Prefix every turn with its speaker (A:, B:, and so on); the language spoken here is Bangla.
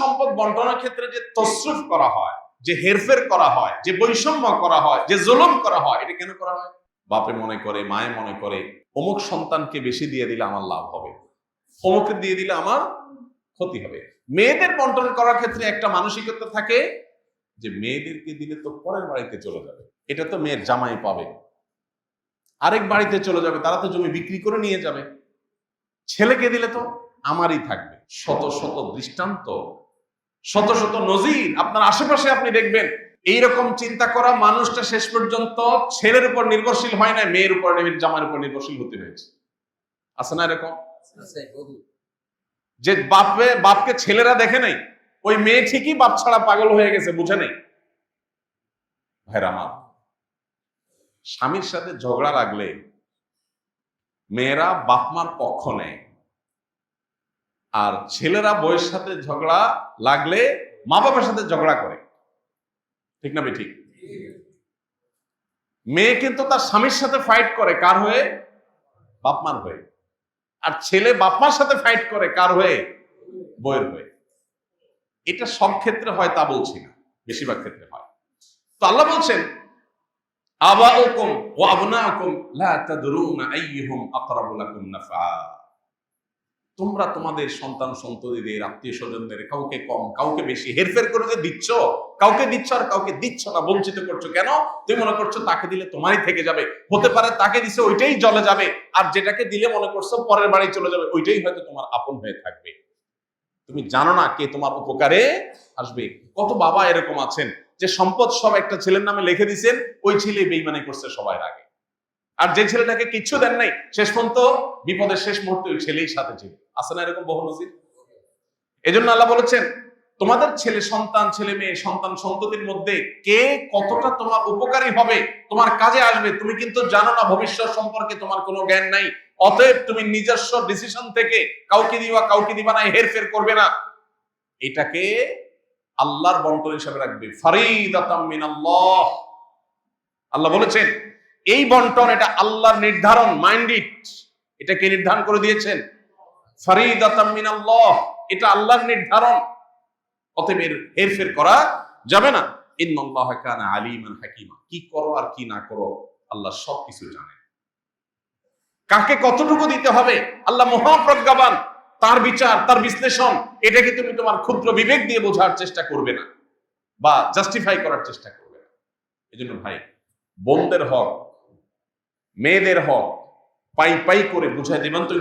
A: সম্পদ বন্টনের ক্ষেত্রে যে তসরুফ করা হয়, যে হেরফের করা হয়, যে বৈষম্য করা হয়, যে জুলুম করা হয়, এটা কেন করা হয়? বাপে মনে করে, মায়ে মনে করে, অমুক সন্তানকে বেশি দিয়ে দিলে আমার লাভ হবে। অমুকে দিয়ে দিলে আমার ক্ষতি হবে। মেয়েদের বন্টন করার ক্ষেত্রে একটা মানসিকতা থাকে যে মেয়েদেরকে দিলে তো পরের বাড়িতে চলে যাবে। এটা তো মেয়ের জামাই পাবে। আরেক বাড়িতে চলে যাবে, তারা তো জমি বিক্রি করে নিয়ে যাবে। ছেলেকে দিলে তো আমারই থাকবে। শত শত দৃষ্টান্ত শত শত নজির আপনার আশেপাশে আপনি দেখবেন। এইরকম চিন্তা করা মানুষটা শেষ পর্যন্ত ছেলের উপর নির্ভরশীল হয় না মেয়ের উপর জামার উপর নির্ভরশীল হতে হয়েছে। আছে না এরকম? যে বাপে বাপকে ছেলেরা দেখে নাই ওই মেয়ে ঠিকই বাপ ছাড়া পাগল হয়ে গেছে বুঝে নেই। ভাইরা আমার স্বামীর সাথে ঝগড়া লাগলে মেয়েরা বাপমার পক্ষ নেয়। আর ছেলেরা বইয়ের সাথে ঝগড়া লাগলে মা বাবার সাথে ঝগড়া করে। ঠিক না ঠিক মেয়ে কিন্তু তার স্বামীর সাথে ফাইট করে, কার হয়ে? বাপমার হয়ে। আর ছেলে বাপমার সাথে ফাইট করে, কার হয়ে? বইয়ের হয়ে। এটা সব ক্ষেত্রে হয়, তা বলছি না। বেশিরভাগ ক্ষেত্রে হয়। তো আল্লাহ বলছেন, আবাউকুম ওয়া আবনাউকুম লা তাদরুনা আইয়ুহুম আকরাবু লাকুম নাফা তোমরা তোমাদের সন্তান সন্ততিদের আত্মীয় স্বজনদের কাউকে কম, কাউকে বেশি হেরফের করে যে দিচ্ছ, কাউকে দিচ্ছ আর কাউকে দিচ্ছ না, বঞ্চিত করছ কেন? তুমি মনে করছ তাকে দিলে তোমারই থেকে যাবে। হতে পারে তাকে দিছে, ওইটাই জলে যাবে। আর যেটাকে দিলে মনে করছ পরের বাড়ি চলে যাবে, ওইটাই হয়তো তোমার আপন হয়ে থাকবে। তুমি জানো না কে তোমার উপকারে আসবে। কত বাবা এরকম আছেন যে সম্পদ সব একটা ছেলের নামে লিখে দিছেন, ওই ছেলে বেইমানি করছে সবার আগে আর যে ছেলেটাকে কিচ্ছু দেন নাই, শেষ পর্যন্ত বিপদের শেষ মুহূর্তে ওই ছেলেই সাথে ছিল। আছে না এরকম বহু নজির? এজন্য আল্লাহ বলেছেন, তোমাদের ছেলে সন্তান, ছেলে মেয়ে, সন্তান সন্ততির মধ্যে কে কতটা তোমার উপকারী হবে, তোমার কাজে আসবে, তুমি কিন্তু জানো না ভবিষ্যৎ সম্পর্কে তোমার কোনো জ্ঞান নাই। অতএব তুমি নিজস্ব ডিসিশন থেকে কাউকে দিবা কাউকে দিবা না, হেরফের করবে না। এটাকে আল্লাহর বন্টন হিসাবে রাখবে। ফারিদাতাম মিনাল্লাহ। আল্লাহ বলেছেন, এই বন্টন এটা আল্লাহর নির্ধারণ মাইন্ডিট এটা কে নির্ধারণ করে দিয়েছেন? এটা আল্লাহর নির্ধারণ। অতএব হেরফের করা যাবে না। আলিমান হাকিমা। কি করো আর কি না করো, আল্লাহ সব কিছু কাকে কতটুকু দিতে হবে? আল্লাহ মহাপ্রজ্ঞাবান। তার বিচার, তার বিশ্লেষণ, এটাকে তুমি তোমার ক্ষুদ্র বিবেক দিয়ে বোঝার চেষ্টা করবে না। বা জাস্টিফাই করার চেষ্টা করবে না। ভাই, বোনদের হক, মেয়েদের হক, পাই পাই করে বুঝাই দেবেন তো